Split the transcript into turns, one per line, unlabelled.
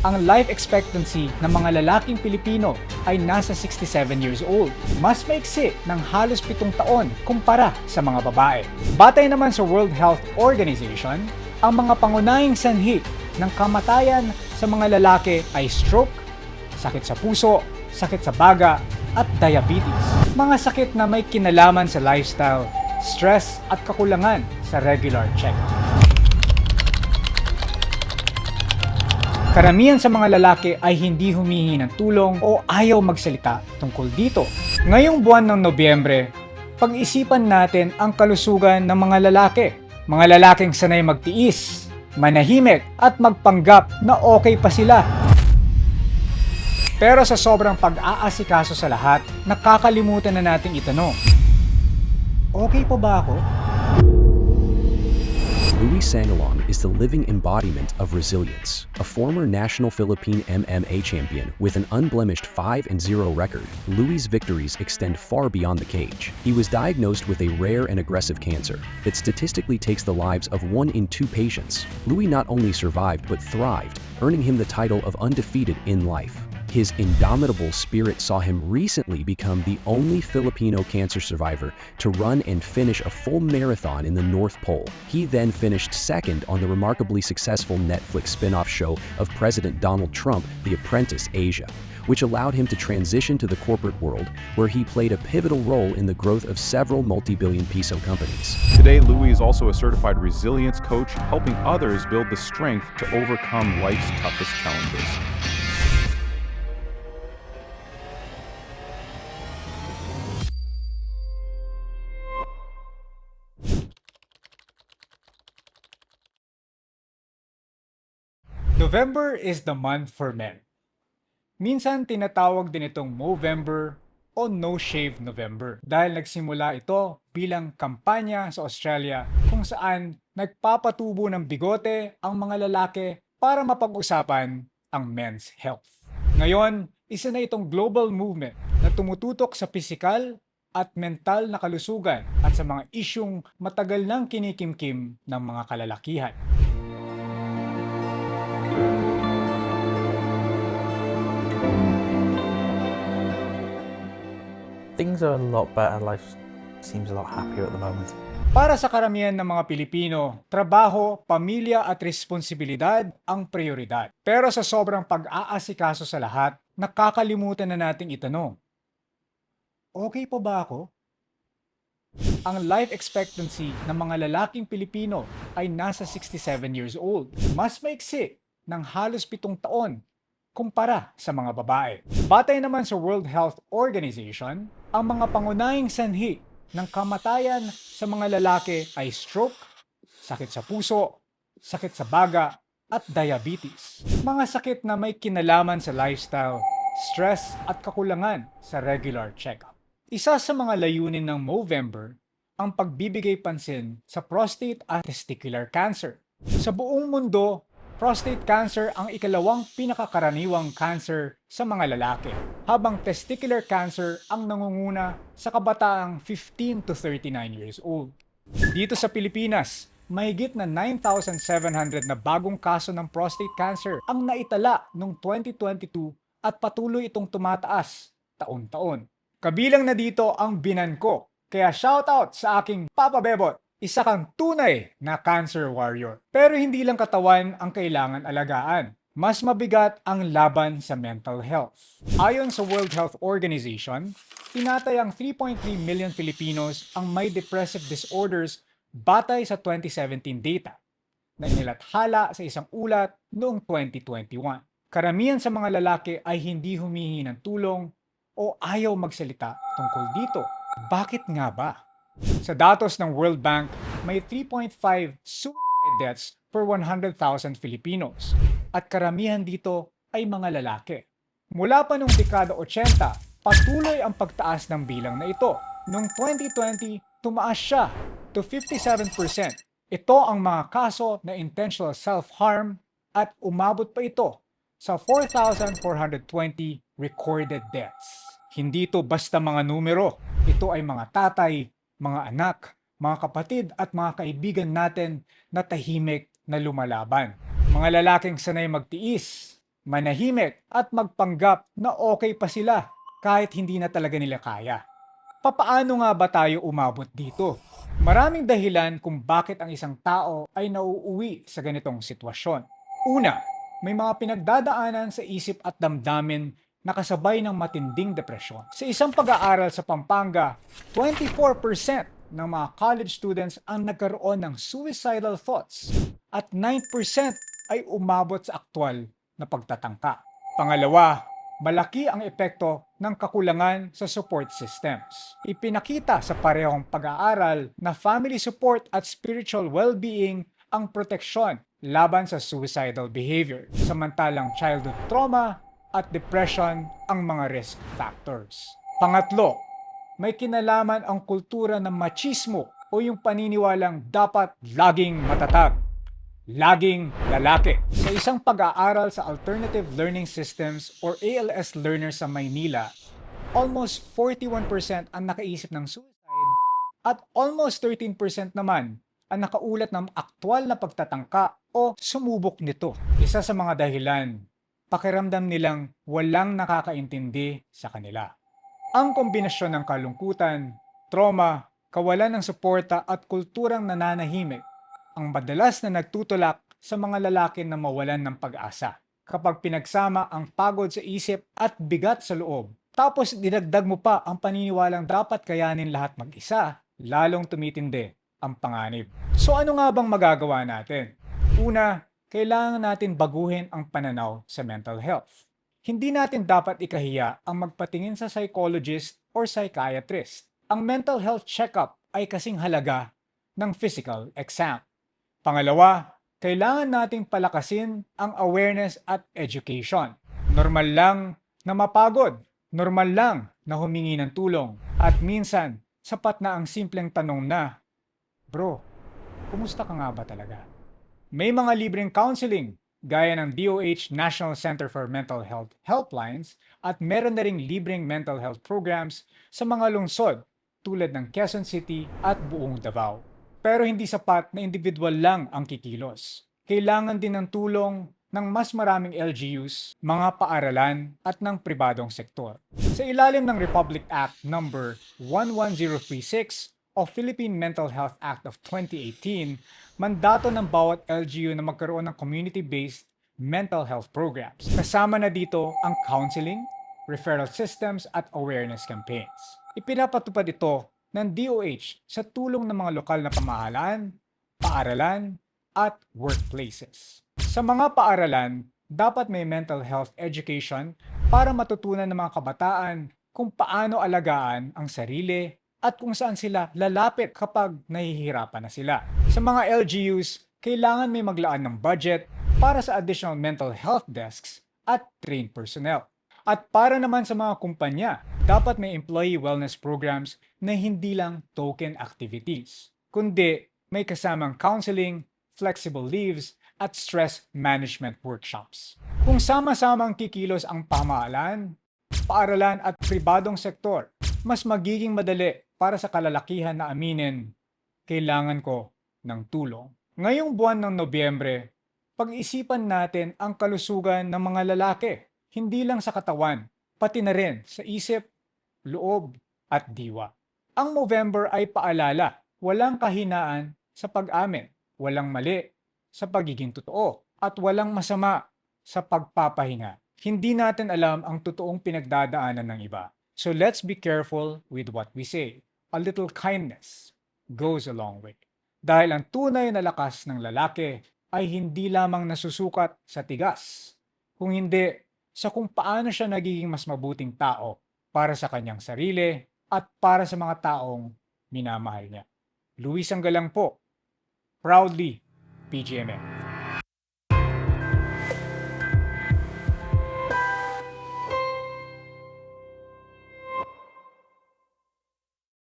Ang life expectancy ng mga lalaking Pilipino ay nasa 67 years old. Mas maiksi ng halos pitong taon kumpara sa mga babae. Batay naman sa World Health Organization, ang mga pangunahing sanhi ng kamatayan sa mga lalaki ay stroke, sakit sa puso, sakit sa baga, at diabetes. Mga sakit na may kinalaman sa lifestyle, stress at kakulangan sa regular check-up. Karamihan sa mga lalaki ay hindi humihingi ng tulong o ayaw magsalita tungkol dito. Ngayong buwan ng Nobyembre, pag-isipan natin ang kalusugan ng mga lalaki. Mga lalaking sanay magtiis, manahimik at magpanggap na okay pa sila. Pero sa sobrang pag-aasikaso sa lahat, nakakalimutan na nating itanong, okay pa ba ako?
Luis Sangalon is the living embodiment of resilience. A former national Philippine MMA champion with an unblemished 5 and 0 record, Luis' victories extend far beyond the cage. He was diagnosed with a rare and aggressive cancer that statistically takes the lives of one in two patients. Louis not only survived but thrived, earning him the title of undefeated in life. His indomitable spirit saw him recently become the only Filipino cancer survivor to run and finish a full marathon in the North Pole. He then finished second on the remarkably successful Netflix spin off show of President Donald Trump, The Apprentice Asia, which allowed him to transition to the corporate world, where he played a pivotal role in the growth of several multi billion peso companies.
Today, Louis is also a certified resilience coach, helping others build the strength to overcome life's toughest challenges.
November is the month for men. Minsan tinatawag din itong Movember o No Shave November dahil nagsimula ito bilang kampanya sa Australia kung saan nagpapatubo ng bigote ang mga lalaki para mapag-usapan ang men's health. Ngayon, isa na itong global movement na tumututok sa pisikal at mental na kalusugan at sa mga isyung matagal nang kinikimkim ng mga kalalakihan.
Things are a lot better. Life seems a lot happier at the moment.
Para sa karamihan ng mga Pilipino, trabaho, pamilya at responsibilidad ang prioridad. Pero sa sobrang pag-aasikaso sa lahat, nakakalimutan na nating itanong, okay pa ba ako? Ang life expectancy ng mga lalaking Pilipino ay nasa 67 years old. Mas maiksi ng halos pitong taon kumpara sa mga babae. Batay naman sa World Health Organization, ang mga pangunahing sanhi ng kamatayan sa mga lalaki ay stroke, sakit sa puso, sakit sa baga, at diabetes. Mga sakit na may kinalaman sa lifestyle, stress at kakulangan sa regular checkup. Isa sa mga layunin ng Movember ang pagbibigay pansin sa prostate at testicular cancer. Sa buong mundo, prostate cancer ang ikalawang pinakakaraniwang cancer sa mga lalaki, habang testicular cancer ang nangunguna sa kabataang 15 to 39 years old. Dito sa Pilipinas, mahigit na 9,700 na bagong kaso ng prostate cancer ang naitala noong 2022 at patuloy itong tumataas taon-taon. Kabilang na dito ang binan ko, kaya shoutout sa aking Papa Bebot isa kang tunay na cancer warrior. Pero hindi lang katawan ang kailangan alagaan. Mas mabigat ang laban sa mental health. Ayon sa World Health Organization, tinatayang 3.3 million Filipinos ang may depressive disorders batay sa 2017 data na inilathala sa isang ulat noong 2021. Karamihan sa mga lalaki ay hindi humihingi ng tulong o ayaw magsalita tungkol dito. Bakit nga ba? Sa datos ng World Bank, may 3.5 suicide deaths per 100,000 Filipinos at karamihan dito ay mga lalaki. Mula pa noong dekada 80, patuloy ang pagtaas ng bilang na ito. Noong 2020, tumaas siya to 57%. Ito ang mga kaso na intentional self-harm at umabot pa ito sa 4,420 recorded deaths. Hindi ito basta mga numero. Ito ay mga tatay, mga anak, mga kapatid at mga kaibigan natin na tahimik na lumalaban. Mga lalaking sanay magtiis, manahimik at magpanggap na okay pa sila kahit hindi na talaga nila kaya. Papaano nga ba tayo umabot dito? Maraming dahilan kung bakit ang isang tao ay nauuwi sa ganitong sitwasyon. Una, may mga pinagdadaanan sa isip at damdamin na kasabay ng matinding depresyon. Sa isang pag-aaral sa Pampanga, 24% ng mga college students ang nagkaroon ng suicidal thoughts at 9% ay umabot sa aktwal na pagtatangka. Pangalawa, malaki ang epekto ng kakulangan sa support systems. Ipinakita sa parehong pag-aaral na family support at spiritual well-being ang proteksyon laban sa suicidal behavior, samantalang childhood trauma at depression ang mga risk factors. Pangatlo, may kinalaman ang kultura ng machismo o yung paniniwalang dapat laging matatag laging lalaki. Sa isang pag-aaral sa Alternative Learning Systems or ALS learners sa Maynila, almost 41% ang nakaisip ng suicide at almost 13% naman ang nakaulat ng aktwal na pagtatangka o sumubok nito. Isa sa mga dahilan, pakiramdam nilang walang nakakaintindi sa kanila. Ang kombinasyon ng kalungkutan, trauma, kawalan ng suporta at kulturang nananahimik ang madalas na nagtutulak sa mga lalaki na mawalan ng pag-asa. Kapag pinagsama ang pagod sa isip at bigat sa loob, tapos dinagdag mo pa ang paniniwalang dapat kayanin lahat mag-isa, lalong tumitindi ang panganib. So ano nga bang magagawa natin? Una, kailangan natin baguhin ang pananaw sa mental health. Hindi natin dapat ikahiya ang magpatingin sa psychologist or psychiatrist. Ang mental health checkup ay kasing halaga ng physical exam. Pangalawa, kailangan nating palakasin ang awareness at education. Normal lang na mapagod, normal lang na humingi ng tulong, at minsan, sapat na ang simpleng tanong na, Bro, kumusta ka nga ba talaga? May mga libreng counseling gaya ng DOH National Center for Mental Health helplines at meron na ring libreng mental health programs sa mga lungsod tulad ng Quezon City at buong Davao. Pero hindi sapat na individual lang ang kikilos. Kailangan din ng tulong ng mas maraming LGUs, mga paaralan at ng pribadong sektor. Sa ilalim ng Republic Act No. 11036 o Philippine Mental Health Act of 2018, mandato ng bawat LGU na magkaroon ng community-based mental health programs. Kasama na dito ang counseling, referral systems at awareness campaigns. Ipinapatupad ito ng DOH sa tulong ng mga lokal na pamahalaan, paaralan, at workplaces. Sa mga paaralan, dapat may mental health education para matutunan ng mga kabataan kung paano alagaan ang sarili at kung saan sila lalapit kapag nahihirapan na sila. Sa mga LGUs, kailangan may maglaan ng budget para sa additional mental health desks at trained personnel. At para naman sa mga kumpanya, dapat may employee wellness programs na hindi lang token activities, kundi may kasamang counseling, flexible leaves, at stress management workshops. Kung sama-samang kikilos ang pamahalaan, paaralan at pribadong sektor, mas magiging madali para sa kalalakihan na aminin, kailangan ko ng tulong. Ngayong buwan ng Nobyembre, pag-isipan natin ang kalusugan ng mga lalaki, hindi lang sa katawan, pati na rin sa isip, loob, at diwa. Ang Movember ay paalala, walang kahinaan sa pag-amin, walang mali sa pagiging totoo, at walang masama sa pagpapahinga. Hindi natin alam ang totoong pinagdadaanan ng iba. So let's be careful with what we say. A little kindness goes a long way. Dahil ang tunay na lakas ng lalaki ay hindi lamang nasusukat sa tigas, kung hindi sa kung paano siya nagiging mas mabuting tao para sa kanyang sarili at para sa mga taong minamahal niya. Luis Anggalang po, proudly PGMM.